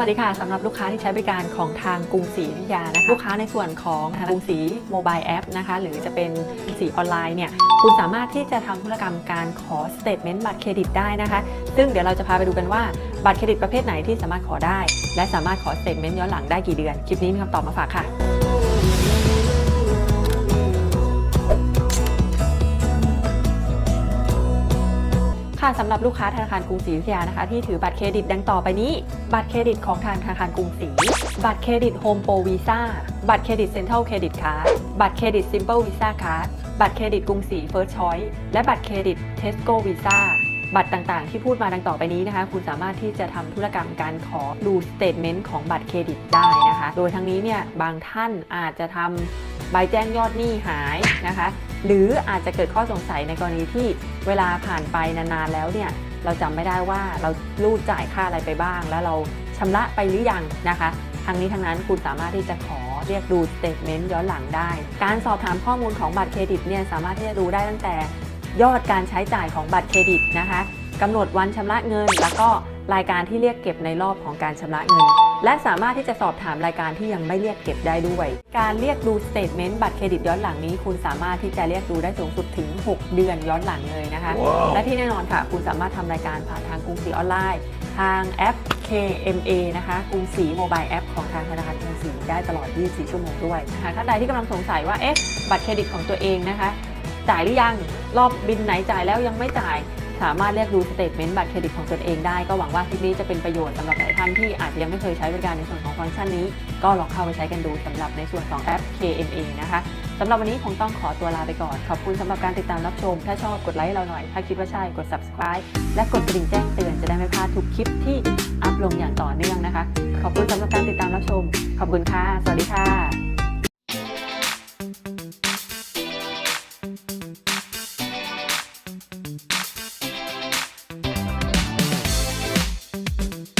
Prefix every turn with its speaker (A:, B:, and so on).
A: วัสดีค่ะสำหรับลูกค้าที่ใช้บริการของทางกรุงศรีอยุธยานะคะลูกค้าในส่วนของทางกรุงศรีโมบายแอปนะคะหรือจะเป็นกรุงศรีออนไลน์เนี่ยคุณสามารถที่จะทำธุรกรรมการขอสเตทเมนต์บัตรเครดิตได้นะคะ ซึ่งเดี๋ยวเราจะพาไปดูกันว่าบัตรเครดิตประเภทไหนที่สามารถขอได้ และสามารถขอสเตทเมนต์ย้อนหลังได้กี่เดือน คลิปนี้มีคำตอบมาฝากค่ะ สำหรับลูกค้าธนาคารกรุงศรีอยุธยานะคะ ที่ถือบัตรเครดิตดังต่อไปนี้ บัตรเครดิตของทางธนาคารกรุงศรีบัตรเครดิตโฮมโปรวีซ่าบัตรเครดิตเซ็นทรัลเครดิตคาร์ดบัตรเครดิตซิมเปิลวีซ่าคาร์ดบัตรเครดิตกรุงศรีเฟิร์สชอยและบัตรเครดิตเทสโก้วีซ่าบัตรต่างๆ ที่พูดมาดังต่อไปนี้นะคะ คุณสามารถที่จะทำธุรกรรมการขอดูสเตทเมนต์ของบัตรเครดิตได้นะคะ โดยทั้งนี้เนี่ยบางท่านอาจจะทำ ใบแจ้งยอดหนี้หายนะคะ หรืออาจจะเกิดข้อสงสัยในกรณีที่เวลาผ่านไปนานๆแล้วเนี่ยเราจำไม่ได้ว่าเรารูดจ่ายค่าอะไรไปบ้าง แล้วเราชำระไปหรือยังนะคะทั้งนี้ทั้งนั้นคุณสามารถที่จะขอเรียกดูสเตทเมนต์ย้อนหลังได้ การสอบถามข้อมูลของบัตรเครดิตเนี่ยสามารถที่จะดูได้ตั้งแต่ยอดการใช้จ่ายของบัตรเครดิตนะคะกำหนดวันชำระเงินแล้วก็รายการที่เรียกเก็บในรอบของการชำระเงิน และสามารถที่จะสอบถามรายการที่ยังไม่เรียกเก็บได้ด้วย การเรียกดูสเตทเมนต์บัตรเครดิตย้อนหลังนี้ คุณสามารถที่จะเรียกดูได้สูงสุดถึง 6 เดือนย้อนหลังเลยนะคะและที่แน่นอนค่ะ คุณสามารถทำรายการผ่านทางกรุงศรีออนไลน์ทางแอป KMA นะคะกรุงศรีโมบายแอปของทางธนาคารกรุงศรีได้ตลอด 24 ชั่วโมงด้วยนะคะท่านใดที่กำลังสงสัยว่าเอ๊ะบัตรเครดิตของตัวเองนะคะ จ่ายหรือยังรอบบินไหนจ่ายแล้วยังไม่จ่าย สามารถเรียกดูสเตทเมนต์บัตรเครดิตของตนเองได้ก็หวังว่าคลิปนี้จะเป็นประโยชน์สำหรับหลายท่านที่อาจจะยังไม่เคยใช้บริการในส่วนของฟังก์ชันนี้ ก็ลองเข้าไปใช้กันดูสำหรับในส่วนของแอป KMA นะคะสำหรับวันนี้คงต้องขอตัวลาไปก่อน ขอบคุณสำหรับการติดตามรับชม ถ้าชอบกดไลค์เราหน่อย ถ้าคิดว่าใช่กด subscribe และกดกระดิ่งแจ้งเตือนจะได้ไม่พลาดทุกคลิปที่อัพลงอย่างต่อเนื่องนะคะ ขอบคุณสำหรับการติดตามรับชม ขอบคุณค่ะ สวัสดีค่ะ you